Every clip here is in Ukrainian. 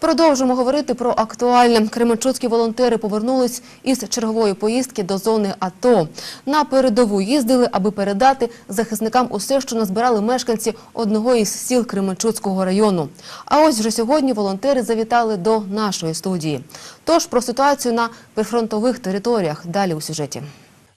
Продовжимо говорити про актуальне. Кременчуцькі волонтери повернулись із чергової поїздки до зони АТО. На передову їздили, аби передати захисникам усе, що назбирали мешканці одного із сіл Кременчуцького району. А ось вже сьогодні волонтери завітали до нашої студії. Тож про ситуацію на прифронтових територіях далі у сюжеті.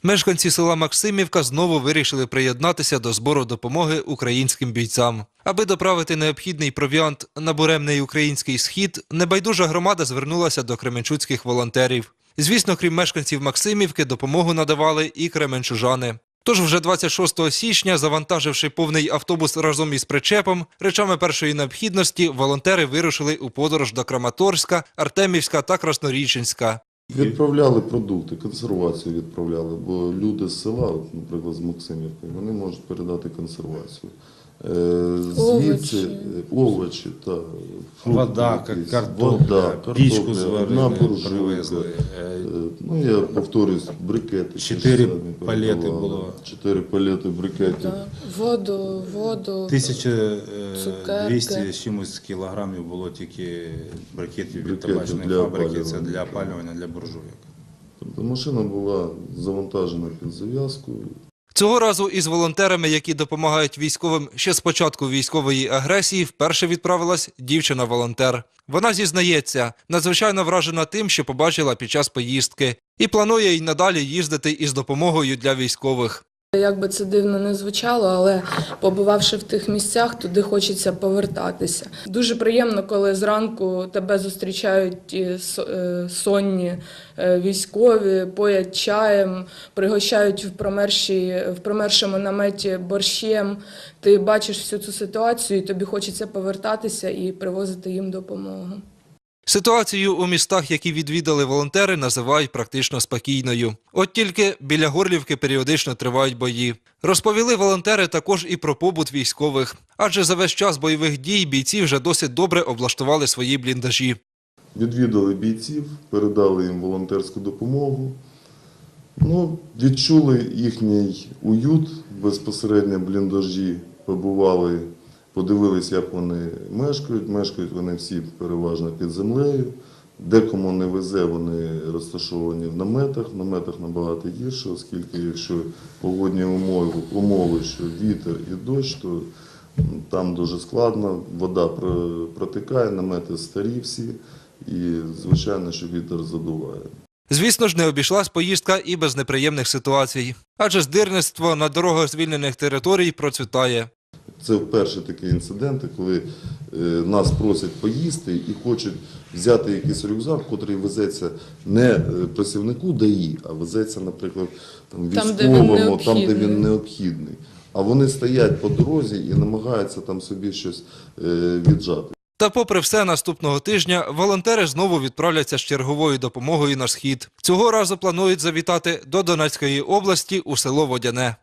Мешканці села Максимівка знову вирішили приєднатися до збору допомоги українським бійцям. Аби доправити необхідний провіант на буремний український схід, небайдужа громада звернулася до кременчуцьких волонтерів. Звісно, крім мешканців Максимівки, допомогу надавали і кременчужани. Тож вже 26 січня, завантаживши повний автобус разом із причепом, речами першої необхідності, волонтери вирушили у подорож до Краматорська, Артемівська та Красноріченська. Відправляли продукти, консервацію відправляли, бо люди з села, наприклад, з Максимівки, вони можуть передати консервацію. Е, Звідси Овочі. е, та фрукти Вода, якісь, картопля, вода, пічку зварили, одна буржуйка. привезли. Е, Ну, я повторюсь, брикети. Чотири палети було. Чотири палети брикетів. Да. Воду, воду. 1200 Цукерки. з чимось кілограмів було тільки брикетів від Брикетів табачної для фабрики. Це опалювання. для опалювання, для буржуйок. Тобто машина була завантажена під зав'язку. Цього разу із волонтерами, які допомагають військовим ще з початку військової агресії, вперше відправилась дівчина-волонтер. Вона зізнається, надзвичайно вражена тим, що побачила під час поїздки, і планує й надалі їздити із допомогою для військових. Як би це дивно не звучало, але побувавши в тих місцях, туди хочеться повертатися. Дуже приємно, коли зранку тебе зустрічають е, сонні е, військові, поять чаєм, пригощають в промершій, в промершому наметі борщем. Ти бачиш всю цю ситуацію, і тобі хочеться повертатися і привозити їм допомогу. Ситуацію у містах, які відвідали волонтери, називають практично спокійною. От тільки біля Горлівки періодично тривають бої. Розповіли волонтери також і про побут військових, адже за весь час бойових дій бійці вже досить добре облаштували свої бліндажі. Відвідали бійців, передали їм волонтерську допомогу. Ну, відчули їхній уют безпосередньо бліндажі, побували, подивились, як вони мешкають. Мешкають вони всі переважно під землею. Декому не везе, вони розташовані в наметах. В наметах набагато гірше, оскільки якщо погодні умови, умови що вітер і дощ, то там дуже складно, вода протикає, намети старі всі, і звичайно, що вітер задуває. Звісно ж, не обійшлась поїздка і без неприємних ситуацій, адже здирництво на дорогах звільнених територій процвітає. Це вперше такі інциденти, коли е, нас просять поїсти і хочуть взяти якийсь рюкзак, який везеться не е, працівнику ДАІ, а везеться, наприклад, там, військовому, там, де він необхідний. А вони стоять по дорозі і намагаються там собі щось е, віджати. Та попри все, наступного тижня волонтери знову відправляться з черговою допомогою на схід. Цього разу планують завітати до Донецької області у село Водяне.